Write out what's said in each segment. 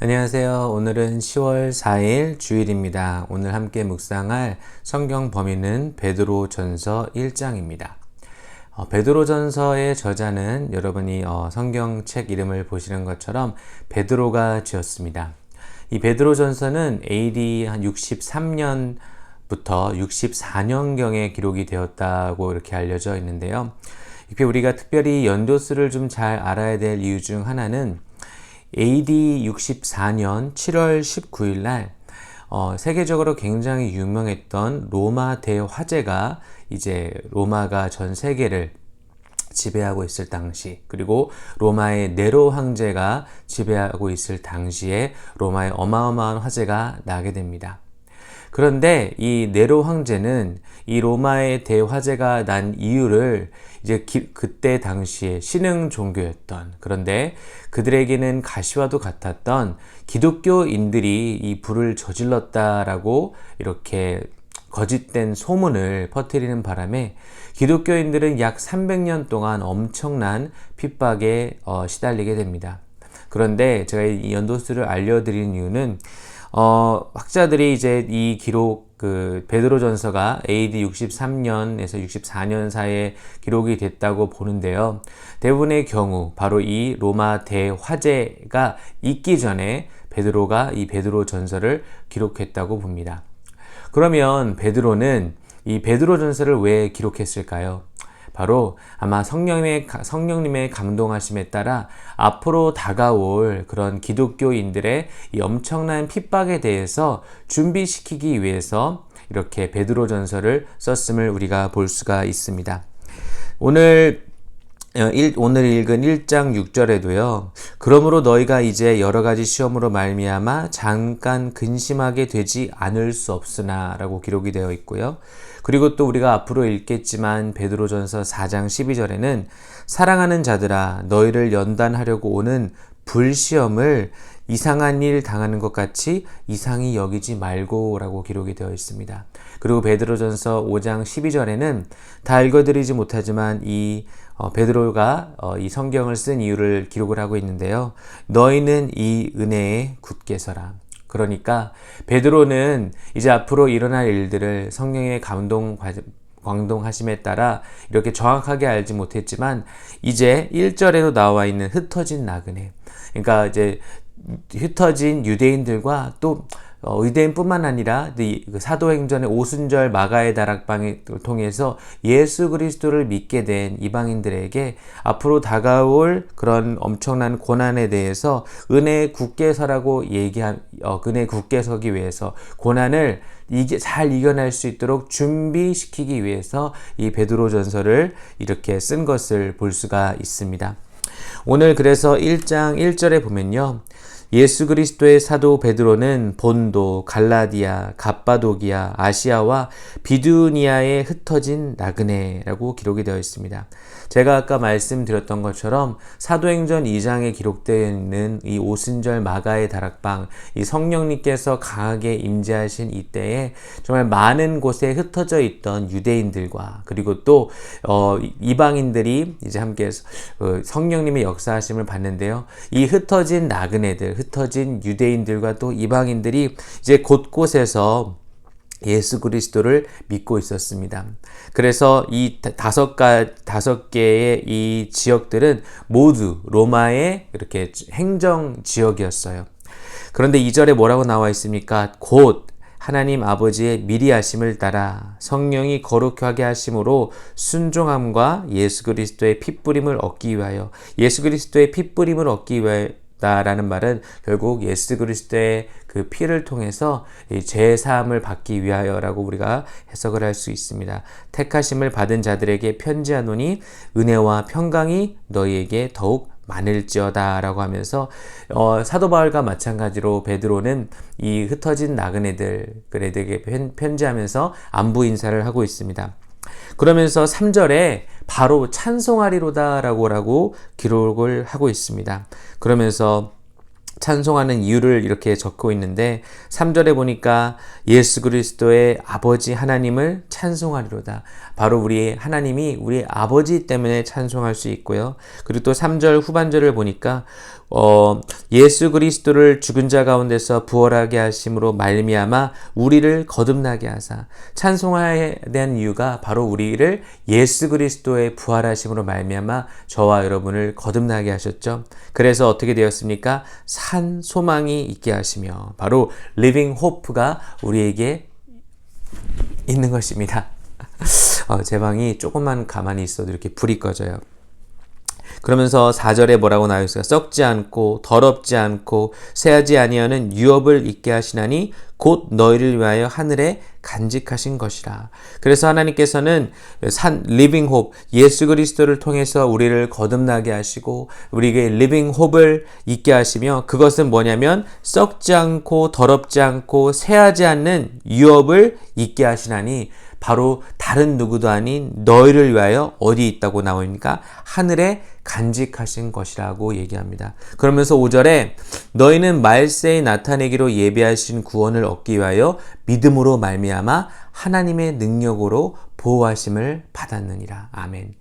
안녕하세요. 오늘은 10월 4일 주일입니다. 오늘 함께 묵상할 성경 범위는 베드로 전서 1장입니다. 어, 베드로 전서의 저자는 여러분이 어, 성경책 이름을 보시는 것처럼 베드로가 지었습니다. 이 베드로 전서는 AD 한 63년 부터 64년경에 기록이 되었다고 이렇게 알려져 있는데요. 우리가 특별히 연도수를 좀 잘 알아야 될 이유 중 하나는 AD 64년 7월 19일 날 어, 세계적으로 굉장히 유명했던 로마 대화재가 이제 로마가 전 세계를 지배하고 있을 당시 그리고 로마의 네로 황제가 지배하고 있을 당시에 로마의 어마어마한 화재가 나게 됩니다. 그런데 이 네로 황제는 이 로마의 대화재가 난 이유를 이제 기, 그때 당시에 신흥 종교였던 그런데 그들에게는 가시와도 같았던 기독교인들이 이 불을 저질렀다라고 이렇게 거짓된 소문을 퍼뜨리는 바람에 기독교인들은 약 300년 동안 엄청난 핍박에 어, 시달리게 됩니다. 그런데 제가 이 연도수를 알려드린 이유는 어, 학자들이 이제 이 기록 그 베드로 전서가 AD 63년에서 64년 사이에 기록이 됐다고 보는데요. 대부분의 경우 바로 이 로마 대화재가 있기 전에 베드로가 이 베드로 전서를 기록했다고 봅니다. 그러면 베드로는 이 베드로 전서를 왜 기록했을까요? 바로 아마 성령님의, 성령님의 감동하심에 따라 앞으로 다가올 그런 기독교인들의 이 엄청난 핍박에 대해서 준비시키기 위해서 이렇게 베드로 전서를 썼음을 우리가 볼 수가 있습니다. 오늘 어, 오늘 읽은 1장 6절에도요. 그러므로 너희가 이제 여러 가지 시험으로 말미암아 잠깐 근심하게 되지 않을 수 없으나라고 기록이 되어 있고요. 그리고 또 우리가 앞으로 읽겠지만 베드로전서 4장 12절에는 사랑하는 자들아 너희를 연단하려고 오는 불시험을 이상한 일 당하는 것 같이 이상히 여기지 말고라고 기록이 되어 있습니다. 그리고 베드로전서 5장 12절에는 다 읽어드리지 못하지만 이 어, 베드로가 어, 이 성경을 쓴 이유를 기록을 하고 있는데요. 너희는 이 은혜에 굳게 서라. 그러니까 베드로는 이제 앞으로 일어날 일들을 성령의 감동 광동하심에 따라 이렇게 정확하게 알지 못했지만 이제 1절에도 나와 있는 흩어진 나그네. 그러니까 이제 흩어진 유대인들과 또 어, 의대인뿐만 아니라 그 사도행전의 오순절 마가의 다락방을 통해서 예수 그리스도를 믿게 된 이방인들에게 앞으로 다가올 그런 엄청난 고난에 대해서 은혜 굳게 서라고 얘기한 어, 은혜 굳게 서기 위해서 고난을 이게 잘 이겨낼 수 있도록 준비시키기 위해서 이 베드로 전서를 이렇게 쓴 것을 볼 수가 있습니다. 오늘 그래서 1장 1절에 보면요. 예수 그리스도의 사도 베드로는 본도, 갈라디아, 갑바도기아, 아시아와 비두니아에 흩어진 나그네라고 기록이 되어 있습니다. 제가 아까 말씀드렸던 것처럼 사도행전 2장에 기록되어 있는 이 오순절 마가의 다락방, 이 성령님께서 강하게 임재하신 이때에 정말 많은 곳에 흩어져 있던 유대인들과 그리고 또 어, 이방인들이 이제 함께 어, 성령님의 역사하심을 받는데요. 이 흩어진 나그네들, 흩어진 유대인들과 또 이방인들이 이제 곳곳에서 예수 그리스도를 믿고 있었습니다. 그래서 이 다섯 가 다섯 개의 이 지역들은 모두 로마의 이렇게 행정 지역이었어요. 그런데 이절에 뭐라고 나와 있습니까? 곧 하나님 아버지의 미리 하심을 따라 성령이 거룩하게 하심으로 순종함과 예수 그리스도의 핏부림을 얻기 위하여 예수 그리스도의 핏부림을 얻기 위하여 다라는 말은 결국 예수 그리스도의 그 피를 통해서 죄 사함을 받기 위하여라고 우리가 해석을 할 수 있습니다. 택하심을 받은 자들에게 편지하노니 은혜와 평강이 너희에게 더욱 많을지어다라고 하면서 어, 사도 바울과 마찬가지로 베드로는 이 흩어진 나그네들 그들에게 편지하면서 안부 인사를 하고 있습니다. 그러면서 3절에 바로 찬송하리로다라고 라고 기록을 하고 있습니다. 그러면서 찬송하는 이유를 이렇게 적고 있는데 3절에 보니까 예수 그리스도의 아버지 하나님을 찬송하리로다. 바로 우리 하나님이 우리 아버지 때문에 찬송할 수 있고요. 그리고 또 3절 후반절을 보니까 어, 예수 그리스도를 죽은 자 가운데서 부활하게 하심으로 말미암아 우리를 거듭나게 하사 찬송하에 대한 이유가 바로 우리를 예수 그리스도의 부활하심으로 말미암아 저와 여러분을 거듭나게 하셨죠. 그래서 어떻게 되었습니까? 산 소망이 있게 하시며 바로 living hope가 우리에게 있는 것입니다. 어, 제 방이 조금만 가만히 있어도 이렇게 불이 꺼져요. 그러면서 4절에 뭐라고 나와 있어요? 썩지 않고 더럽지 않고 새하지 아니하는 유업을 있게 하시나니 곧 너희를 위하여 하늘에 간직하신 것이라. 그래서 하나님께서는 산 리빙 홉 예수 그리스도를 통해서 우리를 거듭나게 하시고 우리에게 리빙 홉을 있게 하시며 그것은 뭐냐면 썩지 않고 더럽지 않고 새하지 않는 유업을 있게 하시나니 바로 다른 누구도 아닌 너희를 위하여 어디 있다고 나오니까 하늘에 간직하신 것이라고 얘기합니다. 그러면서 5절에 너희는 말세에 나타내기로 예비하신 구원을 얻기 위하여 믿음으로 말미암아 하나님의 능력으로 보호하심을 받았느니라. 아멘.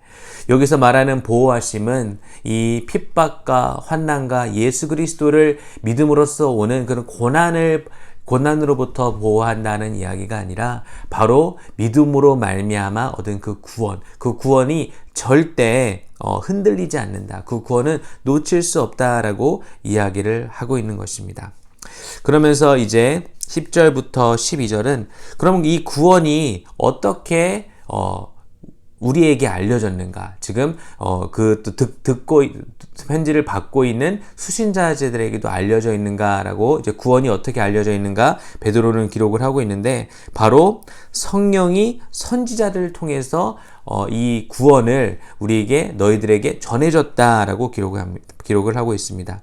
여기서 말하는 보호하심은 이 핍박과 환난과 예수 그리스도를 믿음으로써 오는 그런 고난을 고난으로부터 보호한다는 이야기가 아니라 바로 믿음으로 말미암아 얻은 그 구원, 그 구원이 절대 어, 흔들리지 않는다. 그 구원은 놓칠 수 없다라고 이야기를 하고 있는 것입니다. 그러면서 이제 10절부터 12절은 그럼 이 구원이 어떻게 어, 우리에게 알려졌는가? 지금 어, 그 듣고 편지를 받고 있는 수신자들에게도 알려져 있는가라고 이제 구원이 어떻게 알려져 있는가 베드로는 기록을 하고 있는데 바로 성령이 선지자들을 통해서 어, 이 구원을 우리에게 너희들에게 전해졌다라고 기록을, 기록을 하고 있습니다.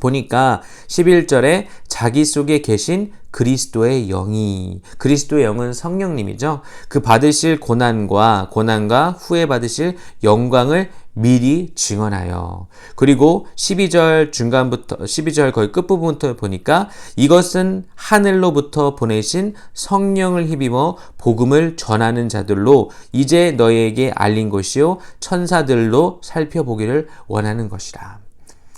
보니까 11절에 자기 속에 계신 그리스도의 영이 그리스도의 영은 성령님이죠. 그 받으실 고난과 고난과 후에 받으실 영광을 미리 증언하여 그리고 12절 중간부터 12절 거의 끝부분부터 보니까 이것은 하늘로부터 보내신 성령을 힘입어 복음을 전하는 자들로 이제 너희에게 알린 것이요 천사들로 살펴보기를 원하는 것이라.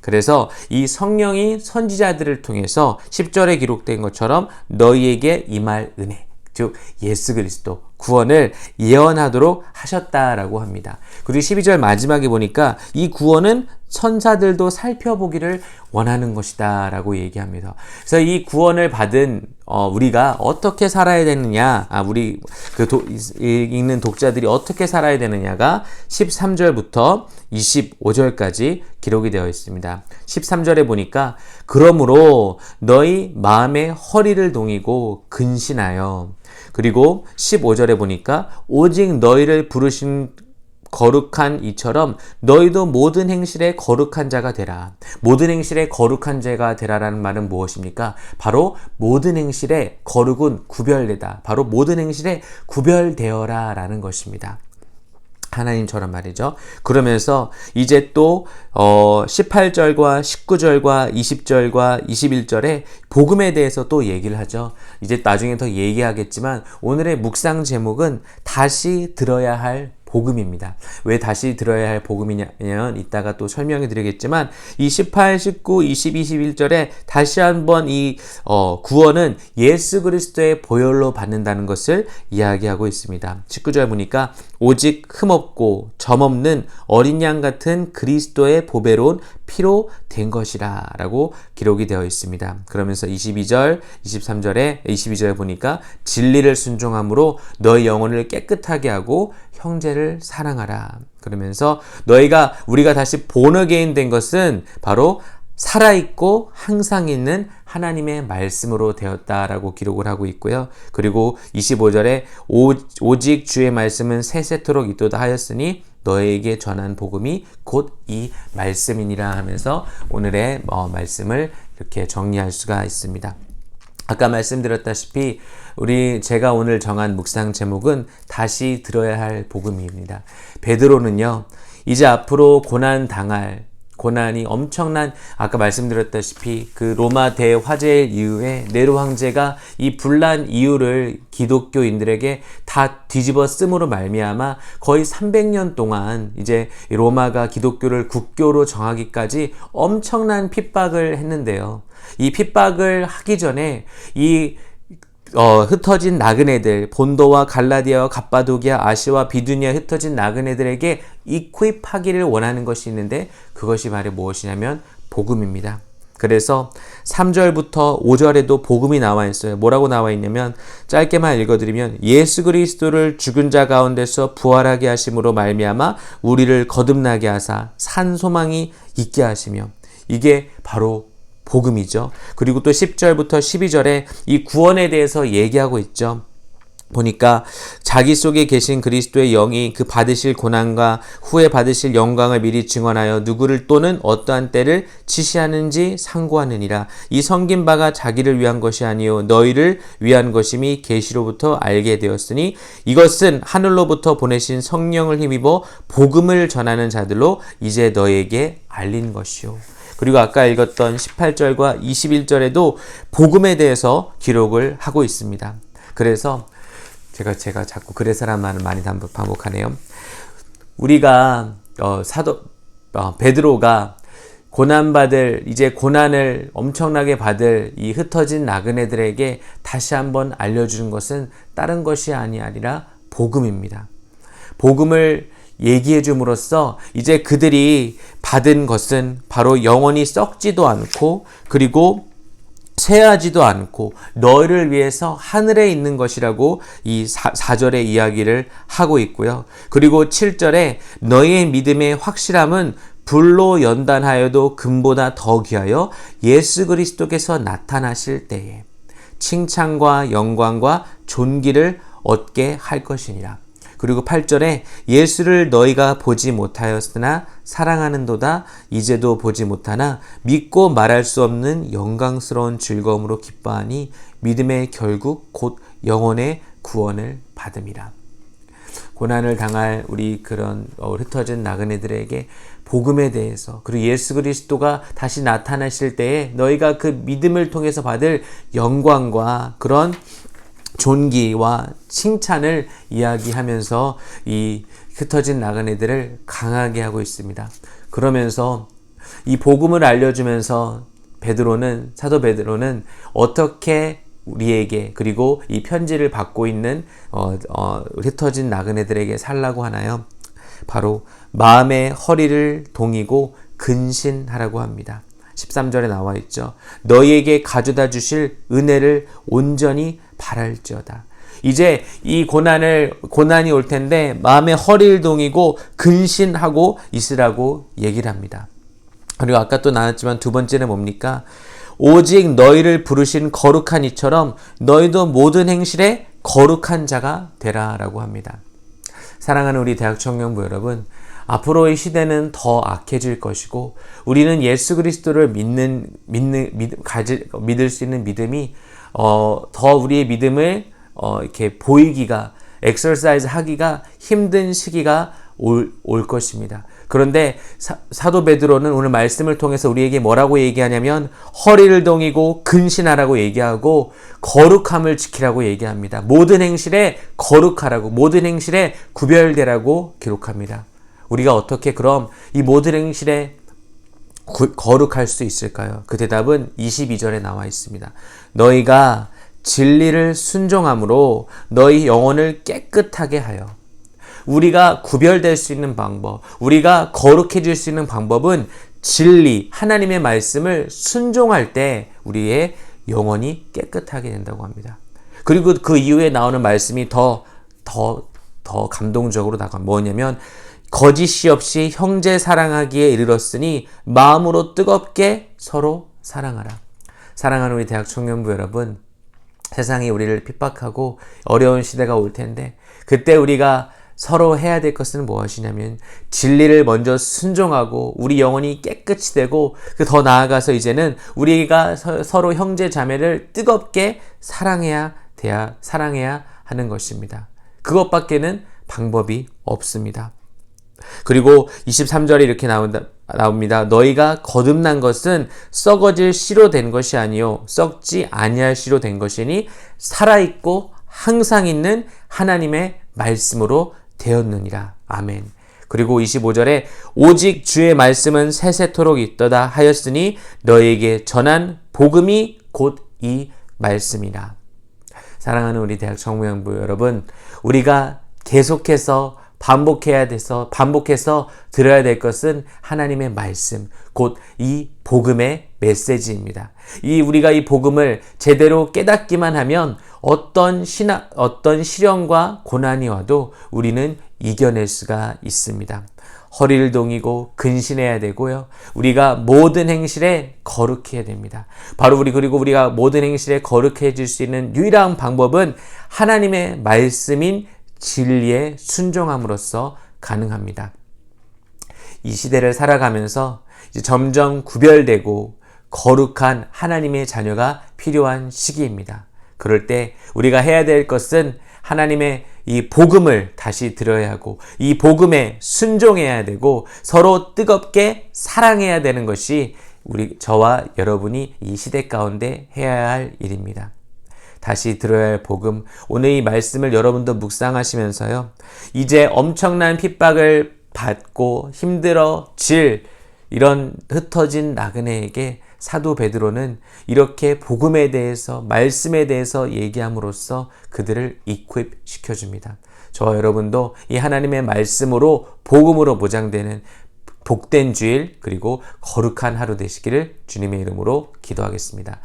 그래서 이 성령이 선지자들을 통해서 10절에 기록된 것처럼 너희에게 임할 은혜, 즉 예수 그리스도 구원을 예언하도록 하셨다라고 합니다. 그리고 12절 마지막에 보니까 이 구원은 천사들도 살펴보기를 원하는 것이다 라고 얘기합니다. 그래서 이 구원을 받은 어, 우리가 어떻게 살아야 되느냐, 아, 우리 그 도, 읽는 독자들이 어떻게 살아야 되느냐가 13절부터 25절까지 기록이 되어 있습니다. 13절에 보니까 그러므로 너희 마음의 허리를 동이고 근신하여 그리고 15절에 보니까 오직 너희를 부르신 거룩한 이처럼 너희도 모든 행실에 거룩한 자가 되라. 모든 행실에 거룩한 자가 되라라는 말은 무엇입니까? 바로 모든 행실에 거룩은 구별되다. 바로 모든 행실에 구별되어라라는 것입니다. 하나님처럼 말이죠. 그러면서 이제 또 어, 18절과 19절과 20절과 21절에 복음에 대해서 또 얘기를 하죠. 이제 나중에 더 얘기하겠지만 오늘의 묵상 제목은 다시 들어야 할 복음입니다. 왜 다시 들어야 할 복음이냐면 이따가 또 설명해 드리겠지만 이 18, 19, 20, 21절에 다시 한번 이 어, 구원은 예수 그리스도의 보혈로 받는다는 것을 이야기하고 있습니다. 19절 보니까 오직 흠없고 점없는 어린 양 같은 그리스도의 보배로운 피로 된 것이라 라고 기록이 되어 있습니다. 그러면서 22절, 23절에 22절에 보니까 진리를 순종함으로 너의 영혼을 깨끗하게 하고 형제를 사랑하라. 그러면서 너희가 우리가 다시 본어게인 된 것은 바로 살아있고 항상 있는 하나님의 말씀으로 되었다라고 기록을 하고 있고요. 그리고 25절에 오, 직 주의 말씀은 세세토록 있도다 하였으니 너에게 전한 복음이 곧 이 말씀이니라 하면서 오늘의 어, 말씀을 이렇게 정리할 수가 있습니다. 아까 말씀드렸다시피 우리 제가 오늘 정한 묵상 제목은 다시 들어야 할 복음입니다. 베드로는요. 이제 앞으로 고난 당할 고난이 엄청난 아까 말씀드렸다시피 그 로마 대화재 이후에 네로 황제가 이 분란 이유를 기독교인들에게 다 뒤집어 쓰므로 말미암아 거의 300년 동안 이제 로마가 기독교를 국교로 정하기까지 엄청난 핍박을 했는데요. 이 핍박을 하기 전에 이 어, 흩어진 나그네들, 본도와 갈라디아와 갑바도기아, 아시와 비두니아 흩어진 나그네들에게 이퀴하기를 원하는 것이 있는데 그것이 바로 무엇이냐면 복음입니다. 그래서 3절부터 5절에도 복음이 나와 있어요. 뭐라고 나와 있냐면 짧게만 읽어드리면 예수 그리스도를 죽은 자 가운데서 부활하게 하심으로 말미암아 우리를 거듭나게 하사 산 소망이 있게 하시며 이게 바로 복음이죠. 그리고 또 10절부터 12절에 이 구원에 대해서 얘기하고 있죠. 보니까 자기 속에 계신 그리스도의 영이 그 받으실 고난과 후에 받으실 영광을 미리 증언하여 누구를 또는 어떠한 때를 지시하는지 상고하느니라. 이 성긴 바가 자기를 위한 것이 아니요 너희를 위한 것임이 계시로부터 알게 되었으니 이것은 하늘로부터 보내신 성령을 힘입어 복음을 전하는 자들로 이제 너에게 알린 것이요. 그리고 아까 읽었던 18절과 21절에도 복음에 대해서 기록을 하고 있습니다. 그래서 제가 제가 자꾸 그래서란 말을 많이 반복하네요. 우리가 어, 사도 어, 베드로가 고난 받을 이제 고난을 엄청나게 받을 이 흩어진 나그네들에게 다시 한번 알려주는 것은 다른 것이 아니라 복음입니다. 복음을 얘기해 줌으로써 이제 그들이 받은 것은 바로 영원히 썩지도 않고 그리고 쇠하지도 않고 너희를 위해서 하늘에 있는 것이라고 이 4절의 이야기를 하고 있고요. 그리고 7절에 너희의 믿음의 확실함은 불로 연단하여도 금보다 더 귀하여 예수 그리스도께서 나타나실 때에 칭찬과 영광과 존귀를 얻게 할 것이니라. 그리고 8절에 예수를 너희가 보지 못하였으나 사랑하는도다 이제도 보지 못하나 믿고 말할 수 없는 영광스러운 즐거움으로 기뻐하니 믿음의 결국 곧 영혼의 구원을 받음이라. 고난을 당할 우리 그런 어, 흩어진 나그네들에게 복음에 대해서 그리고 예수 그리스도가 다시 나타나실 때에 너희가 그 믿음을 통해서 받을 영광과 그런 존귀와 칭찬을 이야기하면서 이 흩어진 나그네들을 강하게 하고 있습니다. 그러면서 이 복음을 알려주면서 베드로는 사도 베드로는 어떻게 우리에게 그리고 이 편지를 받고 있는 어, 어, 흩어진 나그네들에게 살라고 하나요? 바로 마음의 허리를 동이고 근신하라고 합니다. 13절에 나와 있죠. 너희에게 가져다 주실 은혜를 온전히 바랄지어다. 이제 이 고난을 고난이 올 텐데 마음의 허리를 동이고 근신하고 있으라고 얘기를 합니다. 그리고 아까 또 나왔지만 두 번째는 뭡니까? 오직 너희를 부르신 거룩한 이처럼 너희도 모든 행실에 거룩한 자가 되라라고 합니다. 사랑하는 우리 대학 청년부 여러분, 앞으로의 시대는 더 악해질 것이고 우리는 예수 그리스도를 믿는 믿는 믿, 가질 믿을 수 있는 믿음이 어, 더 우리의 믿음을 어, 이렇게 보이기가 엑서사이즈 하기가 힘든 시기가 올, 올 것입니다. 그런데 사, 도 베드로는 오늘 말씀을 통해서 우리에게 뭐라고 얘기하냐면 허리를 동이고 근신하라고 얘기하고 거룩함을 지키라고 얘기합니다. 모든 행실에 거룩하라고 모든 행실에 구별되라고 기록합니다. 우리가 어떻게 그럼 이 모든 행실에 구, 거룩할 수 있을까요? 그 대답은 22절에 나와 있습니다. 너희가 진리를 순종함으로 너희 영혼을 깨끗하게 하여 우리가 구별될 수 있는 방법, 우리가 거룩해질 수 있는 방법은 진리, 하나님의 말씀을 순종할 때 우리의 영혼이 깨끗하게 된다고 합니다. 그리고 그 이후에 나오는 말씀이 더, 더, 더 감동적으로 나가 뭐냐면 거짓이 없이 형제 사랑하기에 이르렀으니 마음으로 뜨겁게 서로 사랑하라. 사랑하는 우리 대학 청년부 여러분, 세상이 우리를 핍박하고 어려운 시대가 올 텐데 그때 우리가 서로 해야 될 것은 무엇이냐면 진리를 먼저 순종하고 우리 영혼이 깨끗이 되고 그 더 나아가서 이제는 우리가 서 로 형제 자매를 뜨겁게 사랑해야 돼야 사랑해야 하는 것입니다. 그것밖에는 방법이 없습니다. 그리고 23절에 이렇게 나온다, 나옵니다. 너희가 거듭난 것은 썩어질 씨로 된 것이 아니요 썩지 아니할 씨로 된 것이니 살아 있고 항상 있는 하나님의 말씀으로 되었느니라. 아멘. 그리고 25절에 오직 주의 말씀은 세세토록 있도다 하였으니 너에게 전한 복음이 곧 이 말씀이라. 사랑하는 우리 대학 청무양부 여러분, 우리가 계속해서 반복해야 돼서 반복해서 들어야 될 것은 하나님의 말씀, 곧 이 복음의 메시지입니다. 이 우리가 이 복음을 제대로 깨닫기만 하면 어떤 신화, 어떤 시련과 고난이 와도 우리는 이겨낼 수가 있습니다. 허리를 동이고 근신해야 되고요. 우리가 모든 행실에 거룩해야 됩니다. 바로 우리 그리고 우리가 모든 행실에 거룩해질 수 있는 유일한 방법은 하나님의 말씀인 진리에 순종함으로써 가능합니다. 이 시대를 살아가면서 점점 구별되고 거룩한 하나님의 자녀가 필요한 시기입니다. 그럴 때 우리가 해야 될 것은 하나님의 이 복음을 다시 들어야 하고 이 복음에 순종해야 되고 서로 뜨겁게 사랑해야 되는 것이 우리 저와 여러분이 이 시대 가운데 해야 할 일입니다. 다시 들어야 할 복음. 오늘 이 말씀을 여러분도 묵상하시면서요. 이제 엄청난 핍박을 받고 힘들어질 이런 흩어진 나그네에게 사도 베드로는 이렇게 복음에 대해서 말씀에 대해서 얘기함으로써 그들을 이퀄 시켜줍니다. 저와 여러분도 이 하나님의 말씀으로 복음으로 보장되는 복된 주일 그리고 거룩한 하루 되시기를 주님의 이름으로 기도하겠습니다.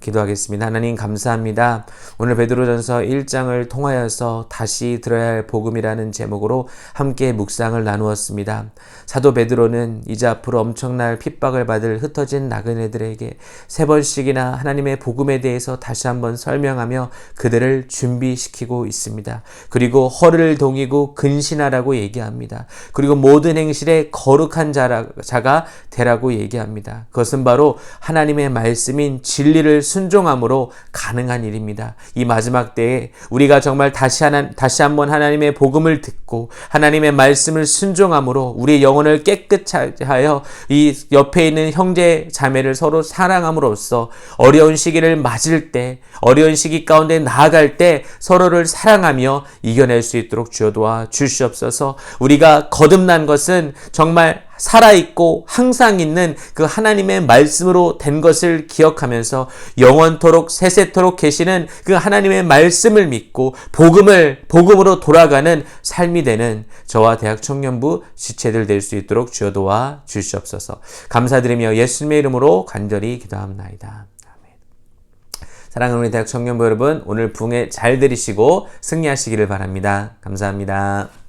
기도하겠습니다. 하나님 감사합니다. 오늘 베드로전서 1장을 통하여서 다시 들어야 할 복음이라는 제목으로 함께 묵상을 나누었습니다. 사도 베드로는 이제 앞으로 엄청날 핍박을 받을 흩어진 나그네들에게 세 번씩이나 하나님의 복음에 대해서 다시 한번 설명하며 그들을 준비시키고 있습니다. 그리고 허를 동이고 근신하라고 얘기합니다. 그리고 모든 행실에 거룩한 자가 되라고 얘기합니다. 그것은 바로 하나님의 말씀인 진 진리를 순종함으로 가능한 일입니다. 이 마지막 때에 우리가 정말 다시 하나 다시 한번 하나님의 복음을 듣고 하나님의 말씀을 순종함으로 우리의 영혼을 깨끗하게 하여 이 옆에 있는 형제 자매를 서로 사랑함으로써 어려운 시기를 맞을 때 어려운 시기 가운데 나아갈 때 서로를 사랑하며 이겨낼 수 있도록 주여 도와 주시옵소서. 우리가 거듭난 것은 정말 살아있고 항상 있는 그 하나님의 말씀으로 된 것을 기억하면서 영원토록 세세토록 계시는 그 하나님의 말씀을 믿고 복음을 복음으로 돌아가는 삶이 되는 저와 대학 청년부 지체들 될 수 있도록 주여 도와 주시옵소서. 감사드리며 예수님의 이름으로 간절히 기도합나이다. 사랑하는 우리 대학 청년부 여러분, 오늘 붕에 잘 들이시고 승리하시기를 바랍니다. 감사합니다.